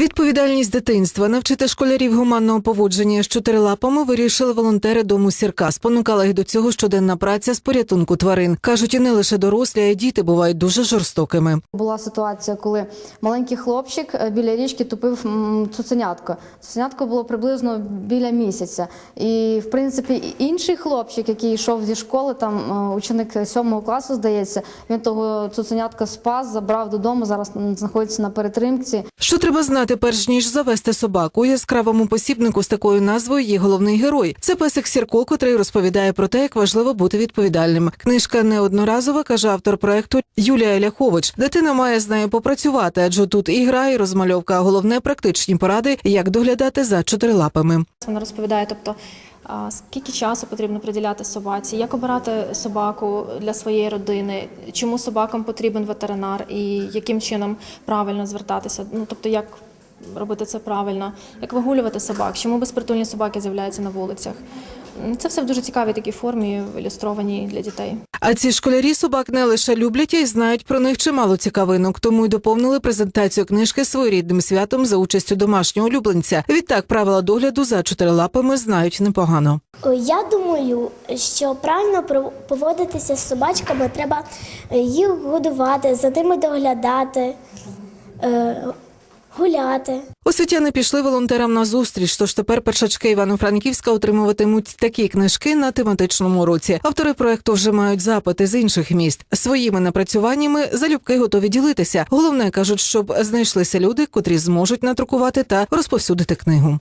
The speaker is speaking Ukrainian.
Відповідальність дитинства навчити школярів гуманного поводження з чотирилапами вирішили волонтери дому сірка. Спонукала їх до цього щоденна праця з порятунку тварин. кажуть, і не лише дорослі, а й діти бувають дуже жорстокими. Була ситуація, коли маленький хлопчик е, біля річки тупив цуценятко. Цуценятко було приблизно біля місяця. І, в принципі, інший хлопчик, який йшов зі школи, там е, ученик сьомого класу, здається, він того цуценятка спас, забрав додому. Зараз знаходиться на перетримці. Що треба знати, перш ніж завести собаку? Яскравому посібнику з такою назвою є головний герой. Це песик Сірко, котрий розповідає про те, як важливо бути відповідальним. Книжка неодноразова, каже автор проекту Юлія Ляхович. Дитина має з нею попрацювати, адже тут і гра, і розмальовка, а головне практичні поради, як доглядати за чотирилапами. Вона розповідає, тобто скільки часу потрібно приділяти собаці, як обирати собаку для своєї родини, чому собакам потрібен ветеринар і яким чином правильно звертатися. Ну тобто, як робити це правильно, як вигулювати собак, чому безпритульні собаки з'являються на вулицях. Це все в дуже цікавій такій формі, ілюстрованій для дітей. А ці школярі собак не лише люблять, а й знають про них чимало цікавинок, тому й доповнили презентацію книжки своєрідним святом за участю домашнього улюбленця. Відтак правила догляду за чотирилапами знають непогано. Я думаю, що правильно поводитися з собачками, треба е, їх годувати, за ними доглядати, е, гуляти. Освітяни пішли волонтерам на зустріч, тож тепер першачки Івано-Франківська отримуватимуть такі книжки на тематичному уроці. Автори проекту вже мають запити з інших міст. Своїми напрацюваннями залюбки готові ділитися. Головне кажуть, щоб знайшлися люди, котрі зможуть надрукувати та розповсюдити книгу.